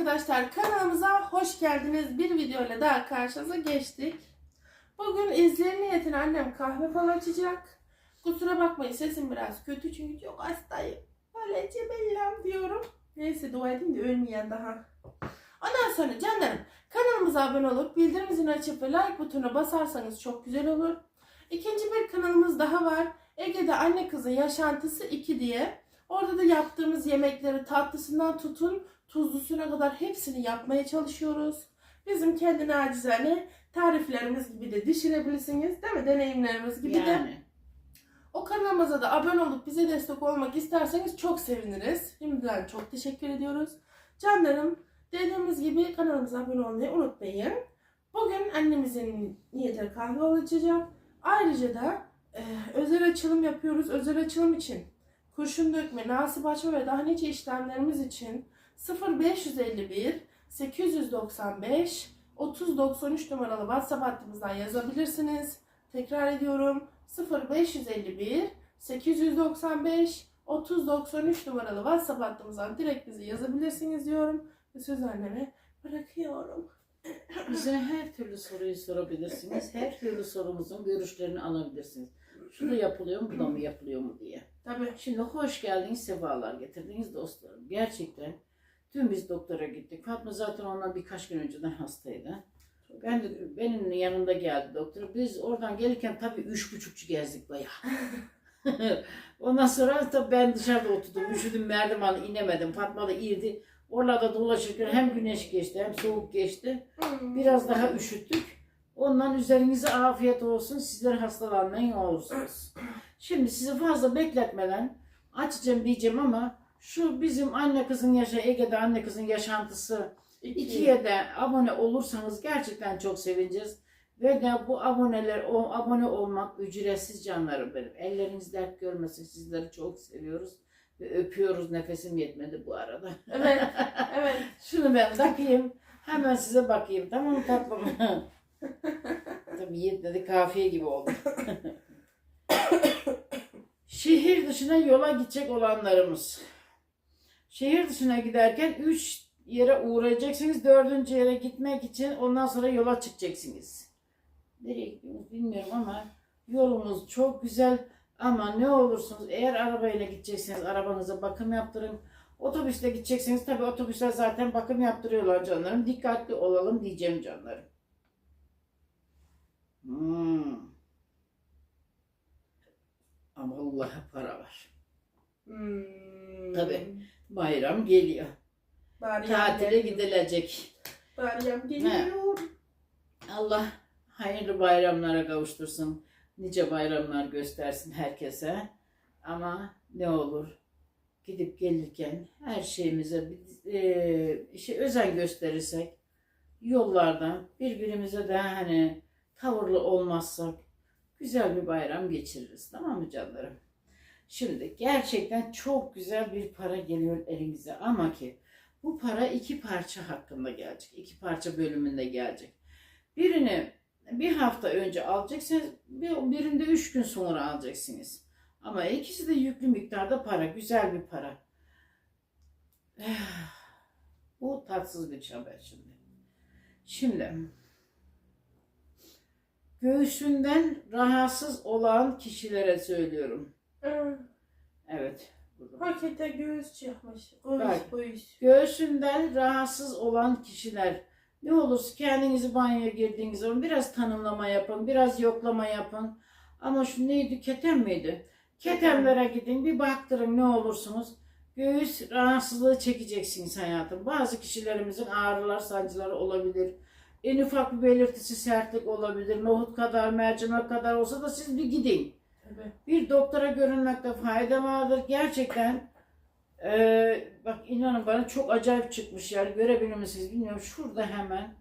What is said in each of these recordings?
arkadaşlar kanalımıza hoş geldiniz. Bir videoyla daha karşınıza geçtik. Bugün izleyen niyetine annem kahve falan açacak. Kusura bakmayın sesim biraz kötü çünkü çok hastayım. Böyle cebellam diyorum. Neyse dua edin de ölmeyen daha. Ondan sonra canlarım kanalımıza abone olup bildirim zilini açıp ve like butonuna basarsanız çok güzel olur. İkinci bir kanalımız daha var. Ege'de anne kızın yaşantısı 2 diye. Orada da yaptığımız yemekleri tatlısından tutun tuzlusuna kadar hepsini yapmaya çalışıyoruz. Bizim kendi nacizane tariflerimiz gibi de düşünebilirsiniz değil mi? Deneyimlerimiz gibi de. Yani. O kanalımıza da abone olup bize destek olmak isterseniz çok seviniriz. Şimdiden çok teşekkür ediyoruz. Canlarım dediğimiz gibi kanalımıza abone olmayı unutmayın. Bugün annemizin niyetine kahve olacak. Ayrıca da e, özel açılım yapıyoruz. Özel açılım için kurşun dökme, nasip açma ve daha nice işlemlerimiz için 0551 895 3093 numaralı WhatsApp hattımızdan yazabilirsiniz. Tekrar ediyorum 0551 895 3093 numaralı WhatsApp hattımızdan direkt bizi yazabilirsiniz diyorum. Ve söz anneme bırakıyorum. Bize her türlü soruyu sorabilirsiniz. Her türlü sorumuzun görüşlerini alabilirsiniz. Şu da yapılıyor mu, bu da mı yapılıyor mu diye. Tabii. Şimdi hoş geldiniz, sefalar getirdiniz dostlarım. Gerçekten dün biz doktora gittik. Fatma zaten ondan birkaç gün önceden hastaydı. Ben de benim yanımda geldi doktor. Biz oradan gelirken tabii üç buçukçu gezdik bayağı. Ondan sonra tabii ben dışarıda oturdum. Üşüdüm merdiven inemedim. Fatma da iyiydi. Oralarda dolaşırken hem güneş geçti hem soğuk geçti. Biraz daha üşüttük. Ondan üzerinize afiyet olsun. Sizler hastalanmayın olursunuz. Şimdi sizi fazla bekletmeden açacağım diyeceğim ama şu bizim anne kızın yaşa Ege'de anne kızın yaşantısı ikiye de abone olursanız gerçekten çok sevineceğiz. Ve de bu aboneler, o abone olmak ücretsiz canlarım benim. Elleriniz dert görmesin. Sizleri çok seviyoruz. Ve öpüyoruz. Nefesim yetmedi bu arada. Evet. Evet. Şunu ben takayım. Hemen size bakayım. Tamam mı tatlım? Tabii yetmedi kafiye gibi oldu. Şehir dışına yola gidecek olanlarımız. Şehir dışına giderken 3 yere uğrayacaksınız. Dördüncü yere gitmek için ondan sonra yola çıkacaksınız. Nereye bilmiyorum ama yolumuz çok güzel. Ama ne olursunuz eğer arabayla gideceksiniz arabanıza bakım yaptırın. Otobüsle gideceksiniz. Tabii otobüsler zaten bakım yaptırıyorlar canlarım. Dikkatli olalım diyeceğim canlarım. Hmm. Ama Allah'a para var. Hmm. Tabii. Bayram geliyor. Bari Tatile yam gidilecek. Bari geliyor. Allah hayırlı bayramlara kavuştursun. Nice bayramlar göstersin herkese. Ama ne olur gidip gelirken her şeyimize e, şey özen gösterirsek yollardan birbirimize de hani tavırlı olmazsak güzel bir bayram geçiririz. Tamam mı canlarım? Şimdi gerçekten çok güzel bir para geliyor elinize ama ki bu para iki parça hakkında gelecek. iki parça bölümünde gelecek. Birini bir hafta önce alacaksınız, bir- birinde üç gün sonra alacaksınız. Ama ikisi de yüklü miktarda para, güzel bir para. Bu tatsız bir haber şimdi. Şimdi göğsünden rahatsız olan kişilere söylüyorum. Hmm. Evet. Pakete göğüs çıkmış. Göğüs, Bak. göğüs. Göğsünden rahatsız olan kişiler ne olursa kendinizi banyoya girdiğiniz zaman biraz tanımlama yapın, biraz yoklama yapın. Ama şu neydi, keten miydi? Ketemlere gidin, bir baktırın ne olursunuz. Göğüs rahatsızlığı çekeceksiniz hayatım. Bazı kişilerimizin ağrılar, sancıları olabilir. En ufak bir belirtisi sertlik olabilir. Nohut kadar, mercimek kadar olsa da siz bir gidin Bir doktora görünmekte fayda vardır. Gerçekten eee, bak inanın bana çok acayip çıkmış yani görebilir misiniz bilmiyorum. Şurada hemen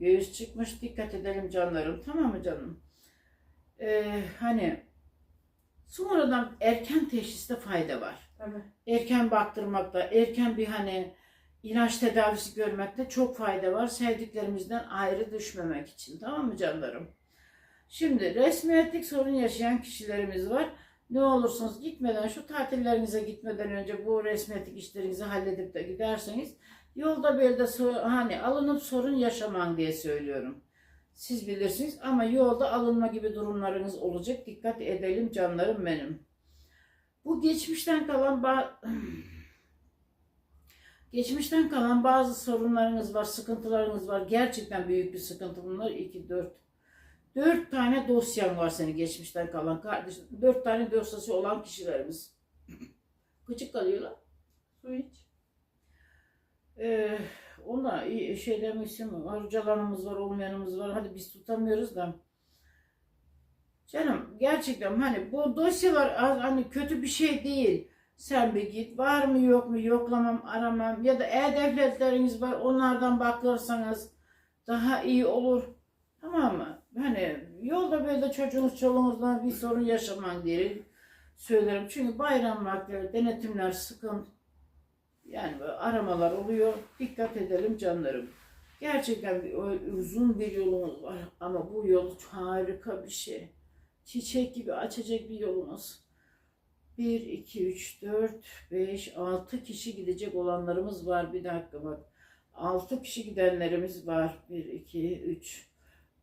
göğüs çıkmış. Dikkat edelim canlarım. Tamam mı canım? Eee, hani sonradan erken teşhiste fayda var. Tabii. Erken baktırmakta, erken bir hani ilaç tedavisi görmekte çok fayda var. Sevdiklerimizden ayrı düşmemek için. Tamam mı canlarım? Şimdi resmiyetlik sorun yaşayan kişilerimiz var. Ne olursunuz gitmeden şu tatillerinize gitmeden önce bu resmiyetlik işlerinizi halledip de giderseniz Yolda böyle de hani alınıp sorun yaşaman diye söylüyorum. Siz bilirsiniz ama yolda alınma gibi durumlarınız olacak. Dikkat edelim canlarım benim. Bu geçmişten kalan geçmişten kalan bazı sorunlarınız var, sıkıntılarınız var. Gerçekten büyük bir sıkıntı bunlar. 2 4 4 tane dosyan var senin geçmişten kalan kardeşim. 4 tane dosyası olan kişilerimiz. Gıcık kalıyorlar. Su iç. Ee, ona şey demişim, harcalarımız var, olmayanımız var. Hadi biz tutamıyoruz da. Canım gerçekten hani bu dosyalar hani kötü bir şey değil. Sen bir git var mı yok mu yoklamam aramam ya da e-devletleriniz var onlardan bakırsanız daha iyi olur. Tamam mı? Hani yolda böyle çocuğunuz çoluğunuzla bir sorun yaşaman diye söylerim. Çünkü bayram vakti denetimler sıkıntı. Yani aramalar oluyor. Dikkat edelim canlarım. Gerçekten uzun bir yolumuz var ama bu yol harika bir şey. Çiçek gibi açacak bir yolumuz. 1, 2, 3, 4, 5, 6 kişi gidecek olanlarımız var. Bir dakika bak. 6 kişi gidenlerimiz var. 1, 2, 3.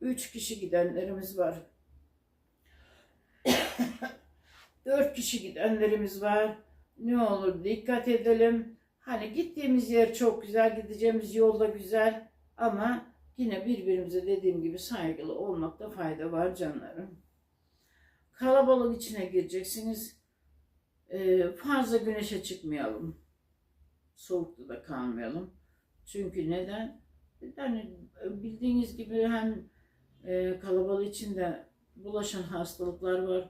3 kişi gidenlerimiz var. 4 kişi gidenlerimiz var. Ne olur dikkat edelim. Hani gittiğimiz yer çok güzel, gideceğimiz yol da güzel ama yine birbirimize dediğim gibi saygılı olmakta fayda var canlarım. Kalabalık içine gireceksiniz. Ee, fazla güneşe çıkmayalım. Soğukta da kalmayalım. Çünkü neden? Yani bildiğiniz gibi hem e, kalabalık içinde bulaşan hastalıklar var.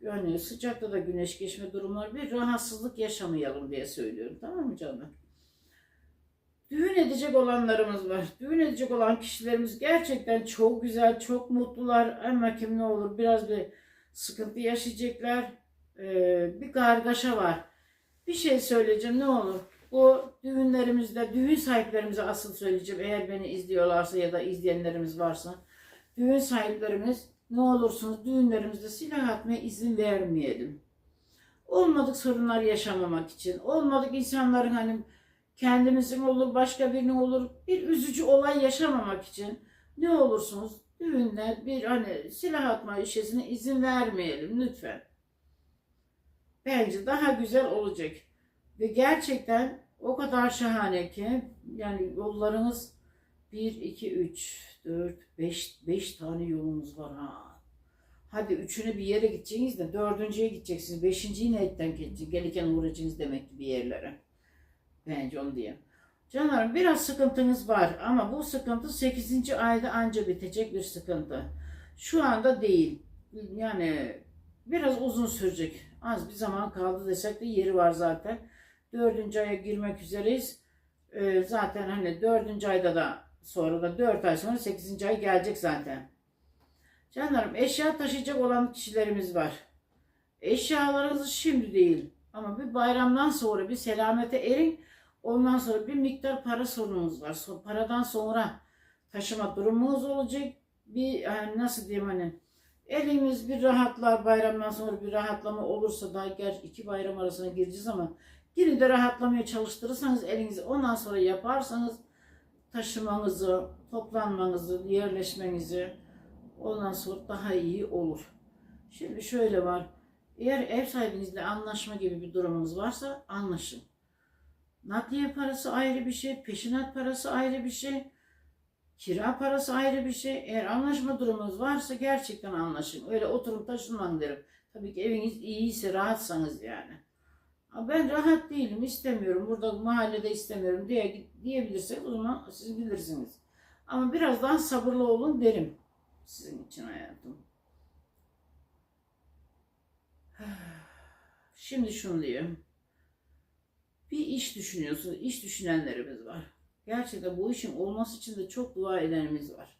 Yani sıcakta da güneş geçme durumlar bir rahatsızlık yaşamayalım diye söylüyorum. Tamam mı canım? Düğün edecek olanlarımız var. Düğün edecek olan kişilerimiz gerçekten çok güzel, çok mutlular. Ama kim ne olur biraz bir sıkıntı yaşayacaklar. Ee, bir kargaşa var. Bir şey söyleyeceğim ne olur. Bu düğünlerimizde, düğün sahiplerimize asıl söyleyeceğim. Eğer beni izliyorlarsa ya da izleyenlerimiz varsa. Düğün sahiplerimiz ne olursunuz düğünlerimizde silah atmaya izin vermeyelim. Olmadık sorunlar yaşamamak için, olmadık insanların hani kendimizin olur, başka birinin olur, bir üzücü olay yaşamamak için ne olursunuz düğünler bir hani silah atma işesine izin vermeyelim lütfen. Bence daha güzel olacak. Ve gerçekten o kadar şahane ki yani yollarınız 1, 2, 3, 4, 5, 5 tane yolumuz var ha. Hadi üçünü bir yere gideceksiniz de dördüncüye gideceksiniz. Beşinciyi neretten geçeceksiniz? Gelirken uğrayacaksınız demek ki bir yerlere. Bence onu diyeyim. Canlarım biraz sıkıntınız var ama bu sıkıntı 8. ayda anca bitecek bir sıkıntı. Şu anda değil. Yani biraz uzun sürecek. Az bir zaman kaldı desek de yeri var zaten. Dördüncü aya girmek üzereyiz. Ee, zaten hani dördüncü ayda da sonra da dört ay sonra sekizinci ay gelecek zaten. Canlarım eşya taşıyacak olan kişilerimiz var. Eşyalarınızı şimdi değil ama bir bayramdan sonra bir selamete erin. Ondan sonra bir miktar para sorunumuz var. Paradan sonra taşıma durumumuz olacak. Bir yani nasıl diyeyim hani elimiz bir rahatlar bayramdan sonra bir rahatlama olursa daha gerçi iki bayram arasına gireceğiz ama yine de rahatlamaya çalıştırırsanız elinizi ondan sonra yaparsanız taşımanızı, toplanmanızı, yerleşmenizi ondan sonra daha iyi olur. Şimdi şöyle var. Eğer ev sahibinizle anlaşma gibi bir durumunuz varsa anlaşın. Nakliye parası ayrı bir şey, peşinat parası ayrı bir şey, kira parası ayrı bir şey. Eğer anlaşma durumunuz varsa gerçekten anlaşın. Öyle oturup taşınman derim. Tabii ki eviniz iyiyse, rahatsanız yani. Ben rahat değilim, istemiyorum. Burada mahallede istemiyorum diye diyebilirsek o zaman siz bilirsiniz. Ama biraz daha sabırlı olun derim sizin için hayatım. Şimdi şunu diyeyim. Bir iş düşünüyorsunuz, iş düşünenlerimiz var. Gerçekten bu işin olması için de çok dua edenimiz var.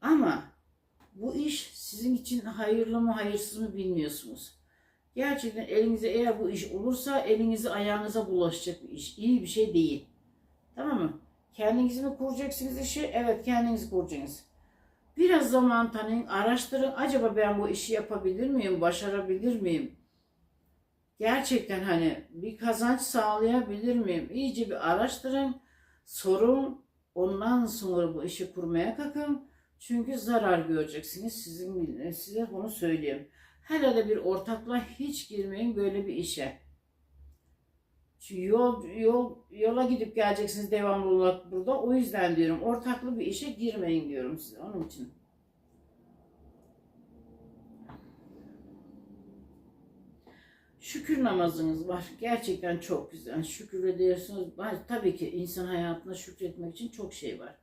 Ama bu iş sizin için hayırlı mı hayırsız mı bilmiyorsunuz. Gerçekten elinize eğer bu iş olursa elinizi ayağınıza bulaşacak bir iş. İyi bir şey değil. Tamam mı? Kendinizi mi kuracaksınız işi? Evet kendiniz kuracaksınız. Biraz zaman tanıyın, araştırın. Acaba ben bu işi yapabilir miyim, başarabilir miyim? Gerçekten hani bir kazanç sağlayabilir miyim? İyice bir araştırın. sorun. Ondan sonra bu işi kurmaya kalkın. Çünkü zarar göreceksiniz. Sizin size bunu söyleyeyim. Hele de bir ortakla hiç girmeyin böyle bir işe. Çünkü yol, yol, yola gidip geleceksiniz devamlı olarak burada. O yüzden diyorum ortaklı bir işe girmeyin diyorum size onun için. Şükür namazınız var. Gerçekten çok güzel. Şükür ediyorsunuz. Tabii ki insan hayatında şükretmek için çok şey var.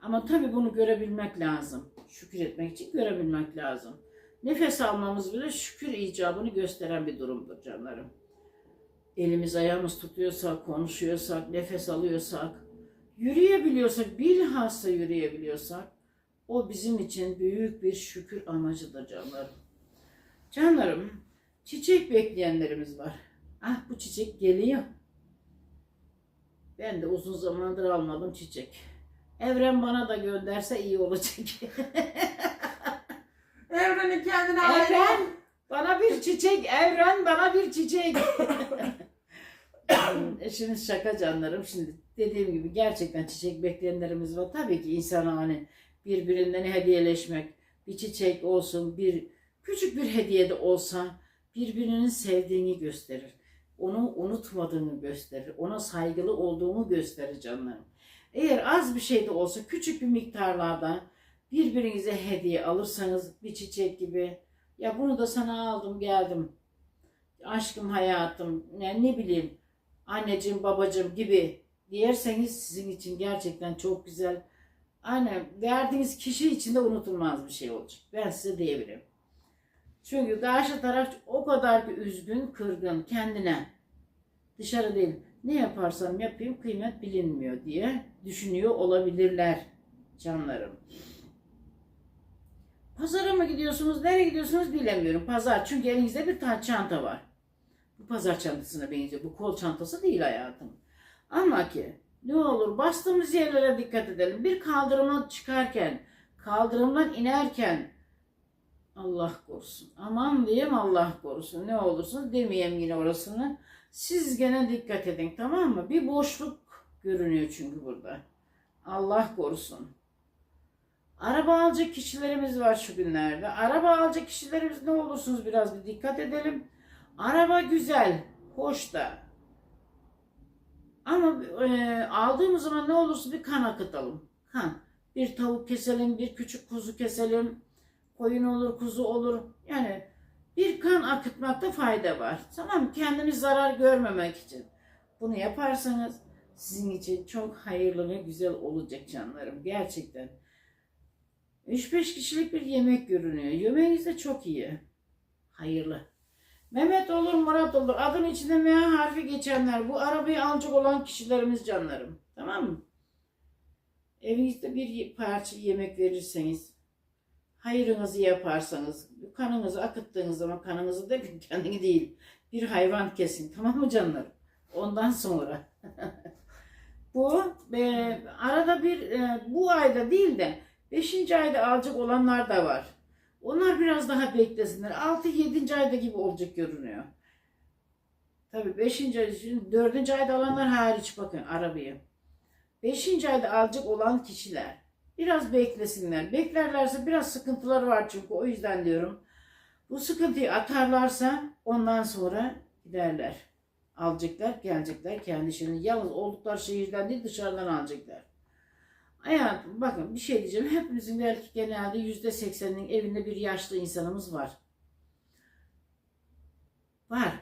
Ama tabii bunu görebilmek lazım. Şükür etmek için görebilmek lazım. Nefes almamız bile şükür icabını gösteren bir durumdur canlarım. Elimiz ayağımız tutuyorsak, konuşuyorsak, nefes alıyorsak, yürüyebiliyorsak, bilhassa yürüyebiliyorsak o bizim için büyük bir şükür amacıdır canlarım. Canlarım, çiçek bekleyenlerimiz var. Ah bu çiçek geliyor. Ben de uzun zamandır almadım çiçek. Evren bana da gönderse iyi olacak. Evrenin kendine Evren bana bir çiçek, evren bana bir çiçek. Şimdi şaka canlarım. Şimdi dediğim gibi gerçekten çiçek bekleyenlerimiz var. Tabii ki insana hani birbirinden hediyeleşmek, bir çiçek olsun, bir küçük bir hediye de olsa birbirinin sevdiğini gösterir. Onu unutmadığını gösterir. Ona saygılı olduğunu gösterir canlarım. Eğer az bir şey de olsa küçük bir miktarlarda birbirinize hediye alırsanız bir çiçek gibi. Ya bunu da sana aldım geldim. Aşkım hayatım ne, ne bileyim anneciğim babacığım gibi diyerseniz sizin için gerçekten çok güzel. Aynen verdiğiniz kişi için de unutulmaz bir şey olacak. Ben size diyebilirim. Çünkü karşı taraf o kadar bir üzgün kırgın kendine. Dışarı değil ne yaparsam yapayım kıymet bilinmiyor diye düşünüyor olabilirler canlarım. Pazara mı gidiyorsunuz, nereye gidiyorsunuz bilemiyorum. Pazar çünkü elinizde bir tane çanta var. Bu pazar çantasına benziyor. Bu kol çantası değil hayatım. Ama ki ne olur bastığımız yerlere dikkat edelim. Bir kaldırıma çıkarken, kaldırımdan inerken Allah korusun. Aman diyeyim Allah korusun. Ne olursun demeyeyim yine orasını. Siz gene dikkat edin tamam mı? Bir boşluk görünüyor çünkü burada. Allah korusun. Araba alacak kişilerimiz var şu günlerde. Araba alacak kişilerimiz ne olursunuz biraz bir dikkat edelim. Araba güzel, hoş da. Ama e, aldığımız zaman ne olursa bir kan akıtalım. Kan. Bir tavuk keselim, bir küçük kuzu keselim. Koyun olur, kuzu olur. Yani bir kan akıtmakta fayda var. Tamam mı? Kendiniz zarar görmemek için. Bunu yaparsanız sizin için çok hayırlı ve güzel olacak canlarım. Gerçekten. 3-5 kişilik bir yemek görünüyor. Yemeğiniz de çok iyi. Hayırlı. Mehmet olur, Murat olur. Adın içinde M harfi geçenler. Bu arabayı alacak olan kişilerimiz canlarım. Tamam mı? Evinizde bir parça yemek verirseniz, hayırınızı yaparsanız, kanınızı akıttığınız zaman kanınızı da kendini değil, bir hayvan kesin. Tamam mı canlarım? Ondan sonra. bu e, arada bir e, bu ayda değil de 5. ayda alacak olanlar da var. Onlar biraz daha beklesinler. 6-7. ayda gibi olacak görünüyor. Tabii 5. ay, 4. ayda alanlar hariç bakın arabayı. 5. ayda alacak olan kişiler biraz beklesinler. Beklerlerse biraz sıkıntıları var çünkü o yüzden diyorum. Bu sıkıntıyı atarlarsa ondan sonra giderler. Alacaklar, gelecekler kendi işini. Yalnız oldukları şehirden değil dışarıdan alacaklar. Hayatım bakın bir şey diyeceğim. Hepimizin belki genelde yüzde sekseninin evinde bir yaşlı insanımız var. Var.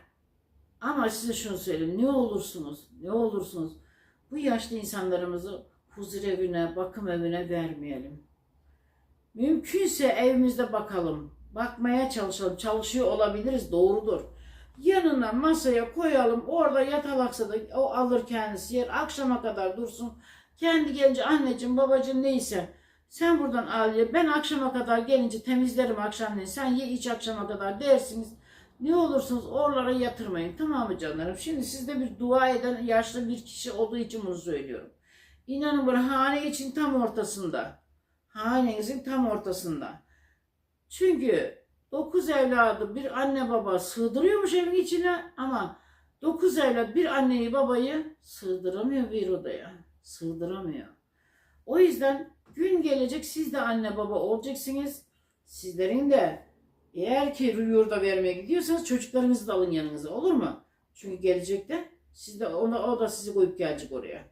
Ama size şunu söyleyeyim. Ne olursunuz, ne olursunuz bu yaşlı insanlarımızı huzur evine, bakım evine vermeyelim. Mümkünse evimizde bakalım. Bakmaya çalışalım. Çalışıyor olabiliriz. Doğrudur. Yanına masaya koyalım. Orada yatalaksa da o alır kendisi yer. Akşama kadar dursun. Kendi gelince anneciğim babacığım neyse sen buradan al ye. Ben akşama kadar gelince temizlerim akşamleyin. Sen ye iç akşama kadar dersiniz. Ne olursunuz oralara yatırmayın. Tamam mı canlarım? Şimdi sizde bir dua eden yaşlı bir kişi olduğu için bunu söylüyorum. İnanın bana hane için tam ortasında. Hanenizin tam ortasında. Çünkü dokuz evladı bir anne baba sığdırıyormuş evin içine ama dokuz evlat bir anneyi babayı sığdıramıyor bir odaya. Sığdıramıyor. O yüzden gün gelecek siz de anne baba olacaksınız. Sizlerin de eğer ki yurda vermeye gidiyorsanız çocuklarınızı da alın yanınıza olur mu? Çünkü gelecekte siz de ona, o da sizi koyup gelecek oraya.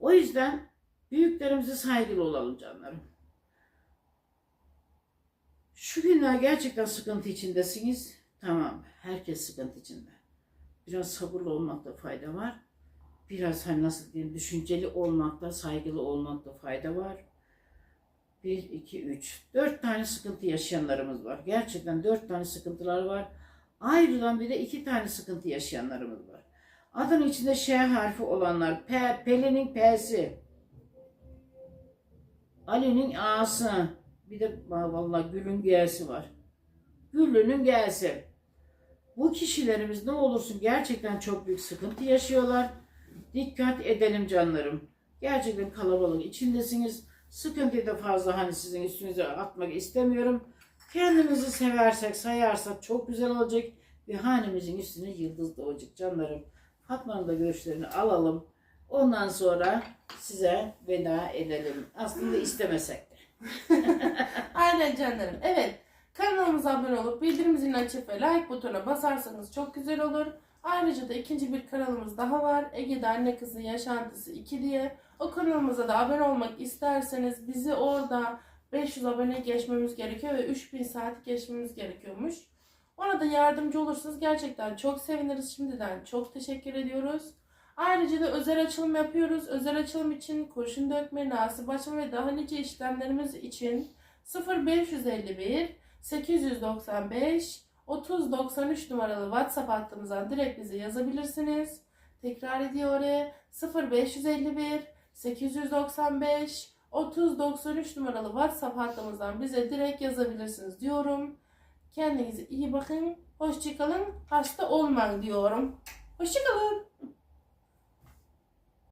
O yüzden büyüklerimize saygılı olalım canlarım. Şu günler gerçekten sıkıntı içindesiniz. Tamam, herkes sıkıntı içinde. Biraz sabırlı olmakta fayda var. Biraz hani nasıl diyeyim, düşünceli olmakta, saygılı olmakta fayda var. Bir, iki, üç. Dört tane sıkıntı yaşayanlarımız var. Gerçekten dört tane sıkıntılar var. Ayrılan bir de iki tane sıkıntı yaşayanlarımız var. Adın içinde Ş harfi olanlar. P, Pelin'in P'si. Ali'nin A'sı. Bir de vallahi Gül'ün G'si var. Güllü'nün G'si. Bu kişilerimiz ne olursun gerçekten çok büyük sıkıntı yaşıyorlar. Dikkat edelim canlarım. Gerçekten kalabalık içindesiniz. Sıkıntıyı da fazla hani sizin üstünüze atmak istemiyorum. Kendimizi seversek, sayarsak çok güzel olacak. Ve hanemizin üstüne yıldız doğacak canlarım. Fatma'nın da görüşlerini alalım. Ondan sonra size veda edelim. Aslında istemesek de. Aynen canlarım. Evet. Kanalımıza abone olup bildirim zilini açıp ve like butonuna basarsanız çok güzel olur. Ayrıca da ikinci bir kanalımız daha var. Ege'de Anne Kızı Yaşantısı 2 diye. O kanalımıza da abone olmak isterseniz bizi orada 500 abone geçmemiz gerekiyor ve 3000 saat geçmemiz gerekiyormuş. Ona da yardımcı olursanız gerçekten çok seviniriz. Şimdiden çok teşekkür ediyoruz. Ayrıca da özel açılım yapıyoruz. Özel açılım için kurşun dökme, nasip açma ve daha nice işlemlerimiz için 0551 895 3093 numaralı WhatsApp hattımızdan direkt bize yazabilirsiniz. Tekrar ediyor oraya 0551 895 3093 numaralı WhatsApp hattımızdan bize direkt yazabilirsiniz diyorum. Kendinize iyi bakın. Hoşçakalın. Hasta olmayın diyorum. Hoşçakalın.